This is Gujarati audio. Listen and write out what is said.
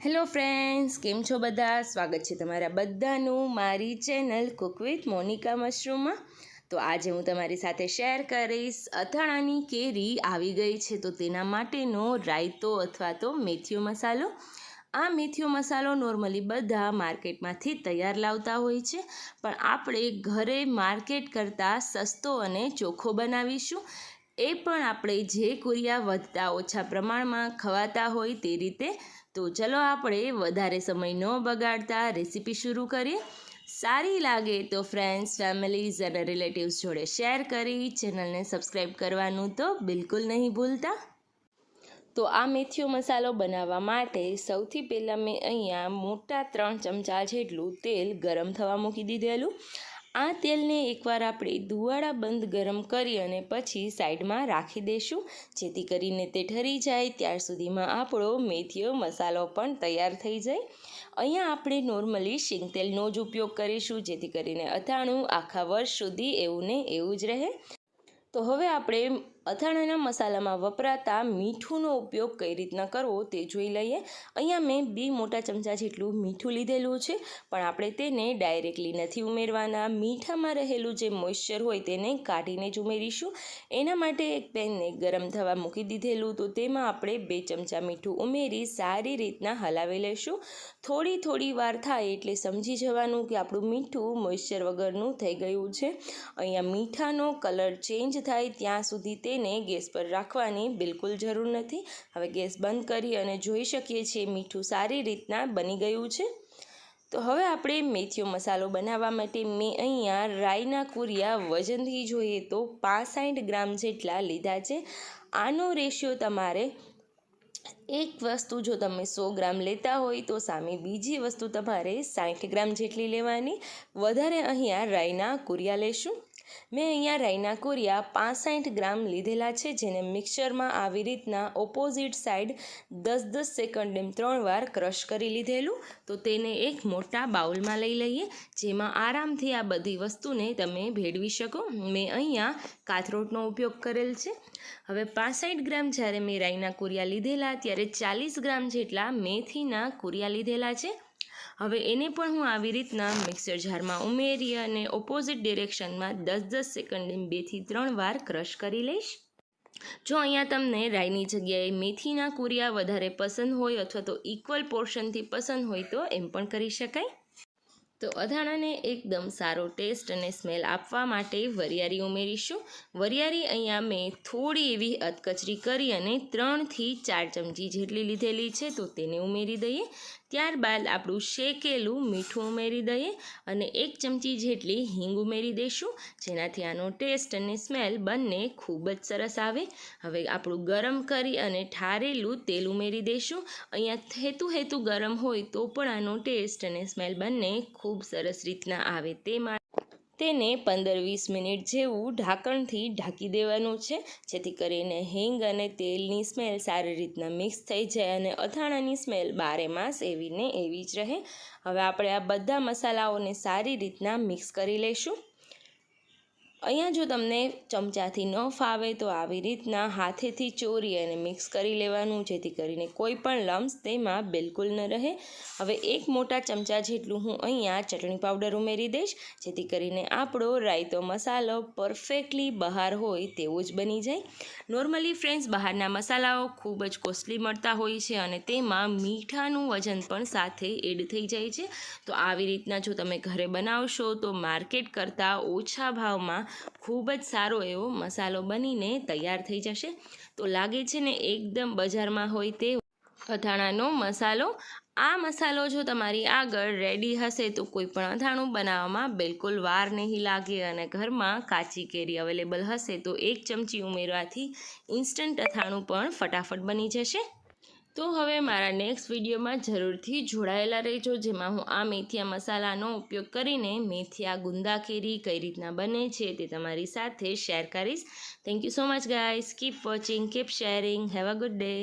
હેલો ફ્રેન્ડ્સ કેમ છો બધા? સ્વાગત છે તમારા બધાનું મારી ચેનલ કુક વિથ મોનિકા મશરૂમમાં તો આજે હું તમારી સાથે શેર કરીશ અથાણાની કેરી આવી ગઈ છે, તો તેના માટેનો રાયતો અથવા તો મેથીયો મસાલો. આ મેથીયો મસાલો નોર્મલી બધા માર્કેટમાંથી તૈયાર લાવતા હોય છે, પણ આપણે ઘરે માર્કેટ કરતાં સસ્તો અને ચોખ્ખો બનાવીશું. એ પણ આપણે જે કુરિયા વધતા ઓછા પ્રમાણમાં ખવાતા હોય તે રીતે. તો ચલો આપણે વધારે સમય ન બગાડતા રેસીપી શરૂ કરીએ. સારી લાગે તો ફ્રેન્ડ્સ ફેમિલીઝ અને રિલેટિવ્સ જોડે શેર કરી ચેનલને સબસ્ક્રાઈબ કરવાનું તો બિલકુલ નહીં ભૂલતા. તો આ મેથીઓ મસાલો બનાવવા માટે સૌથી પહેલાં મેં અહીંયા મોટા ત્રણ ચમચા જેટલું તેલ ગરમ થવા મૂકી દીધેલું. આ તેલને એકવાર આપણે ધુવાળા બંધ ગરમ કરી અને પછી સાઈડમાં રાખી દઈશું જેથી કરીને તે ઠરી જાય, ત્યાર સુધીમાં આપણો મેથીયો મસાલો પણ તૈયાર થઈ જાય. અહીંયા આપણે નોર્મલી શીંગ તેલનો જ ઉપયોગ કરીશું, જેથી કરીને અથાણું આખા વર્ષ સુધી એવું ને એવું જ રહે. તો હવે આપણે અથાણાના મસાલામાં વપરાતા મીઠુંનો ઉપયોગ કઈ રીતના કરવો તે જોઈ લઈએ. અહીંયા મેં બે મોટા ચમચા જેટલું મીઠું લીધેલું છે, પણ આપણે તેને ડાયરેક્ટલી નથી ઉમેરવાના. મીઠામાં રહેલું જે મોઇશ્ચર હોય તેને કાઢીને જ ઉમેરીશું. એના માટે એક પેનને ગરમ થવા મૂકી દીધેલું, તો તેમાં આપણે બે ચમચા મીઠું ઉમેરી સારી રીતના હલાવી લઈશું થોડી થોડી વાર થાય એટલે સમજી જવાનું કે આપણું મીઠું મોઇશ્ચર વગરનું થઈ ગયું છે. અહીંયા મીઠાનો કલર ચેન્જ થાય ત્યાં સુધી તેને ગેસ પર રાખવાની બિલકુલ જરૂર નથી. હવે ગેસ બંધ કરી અને જોઈ શકીએ છીએ મીઠું સારી રીતના બની ગયું છે. તો હવે આપણે મેથીયો મસાલો બનાવવા માટે મેં અહીંયા રાઈના કુરિયા વજનથી જોઈએ તો પાસઠ ગ્રામ જેટલા લીધા છે. આનો રેશિયો તમારે એક વસ્તુ જો તમે સો ગ્રામ લેતા હોય તો સામે બીજી વસ્તુ તમારે સાઠ ગ્રામ જેટલી લેવાની. વધારે અહીંયા રાઈના કુરિયા લેશું. મેં અહીંયા રાઈના કુરિયા પાસઠ ગ્રામ લીધેલા છે, જેને મિક્સરમાં આવી રીતના ઓપોઝિટ સાઈડ દસ દસ સેકન્ડ એમ ત્રણ વાર ક્રશ કરી લીધેલું. તો તેને એક મોટા બાઉલમાં લઈ લઈએ, જેમાં આરામથી આ બધી વસ્તુને તમે ભેળવી શકો. મેં અહીંયા કાથરોટનો ઉપયોગ કરેલ છે. હવે પાસઠ ગ્રામ જ્યારે મેં રાઈના કુરિયા લીધેલા, ત્યારે ચાલીસ ગ્રામ જેટલા મેથીના કુરિયા લીધેલા છે. હવે એને પણ હું આવી રીતના મિક્સર જારમાં ઉમેરી અને ઓપોઝિટ ડિરેક્શનમાં દસ દસ સેકન્ડ બેથી ત્રણ વાર ક્રશ કરી લઈશ. જો અહીંયા તમને રાઈની જગ્યાએ મેથીના કુરિયા વધારે પસંદ હોય અથવા તો ઇક્વલ પોર્શનથી પસંદ હોય તો એમ પણ કરી શકાય. તો અથાણાને એકદમ સારો ટેસ્ટ અને સ્મેલ આપવા માટે વરિયાળી ઉમેરીશું. વરિયાળી અહીંયા મેં થોડી એવી અધકચરી કરી અને ત્રણથી ચાર ચમચી જેટલી લીધેલી છે તો તેને ઉમેરી દઈએ. ત્યારબાદ આપણું શેકેલું મીઠું ઉમેરી દઈએ અને એક ચમચી જેટલી હિંગ ઉમેરી દઈશું. જેનાથી આનો ટેસ્ટ અને સ્મેલ બંને ખૂબ જ સરસ આવે. હવે આપણું ગરમ કરી અને ઠારેલું તેલ ઉમેરી દઈશું. અહીંયા હેતુ હેતુ ગરમ હોય તો પણ આનો ટેસ્ટ અને સ્મેલ બંને ખૂબ સરસ રીતના આવે તે માટે તેને પંદર વીસ મિનિટ જેવું ઢાંકણથી ઢાંકી દેવાનું છે, જેથી કરીને હિંગ અને તેલની સ્મેલ સારી રીતના મિક્સ થઈ જાય અને અથાણાની સ્મેલ બારે માસ એવી ને એવી જ રહે. હવે આપણે આ બધા મસાલાઓને સારી રીતના મિક્સ કરી લઈશું. અહીંયા જો તમને ચમચાથી ન ફાવે તો આવી રીતના હાથેથી ચોરી અને મિક્સ કરી લેવાનું, જેથી કરીને કોઈ પણ લમ્સ તેમાં બિલકુલ ન રહે. હવે એક મોટા ચમચા જેટલું હું અહીંયા ચટણી પાવડર ઉમેરી દઈશ, જેથી કરીને આપણો રાયતો મસાલો પરફેક્ટલી બહાર હોય તેવો જ બની જાય. નોર્મલી ફ્રેન્ડ્સ, બહારના મસાલાઓ ખૂબ જ કોસ્ટલી મળતા હોય છે અને તેમાં મીઠાનું વજન પણ સાથે એડ થઈ જાય છે. તો આવી રીતના જો તમે ઘરે બનાવશો તો માર્કેટ કરતાં ઓછા ભાવમાં ખૂબ જ સારો એવો મસાલો બનીને તૈયાર થઈ જશે. તો લાગે છે ને એકદમ બજારમાં હોય તે અથાણાનો મસાલો. આ મસાલો જો તમારી આગળ રેડી હશે તો કોઈ પણ અથાણું બનાવવામાં બિલકુલ વાર નહીં લાગે અને ઘરમાં કાચી કેરી અવેલેબલ હશે તો એક ચમચી ઉમેરવાથી ઇન્સ્ટન્ટ અથાણું પણ ફટાફટ બની જશે. તો હવે મારા નેક્સ્ટ વિડીયોમાં જરૂરથી જોડાયેલા રહેજો, જેમાં હું આ મેથિયા મસાલાનો ઉપયોગ કરીને મેથિયા ગુંદા કેરી કઈ રીતના બને છે તે તમારી સાથે શેર કરીશ. Thank you so much guy keep watching keep sharing have a good day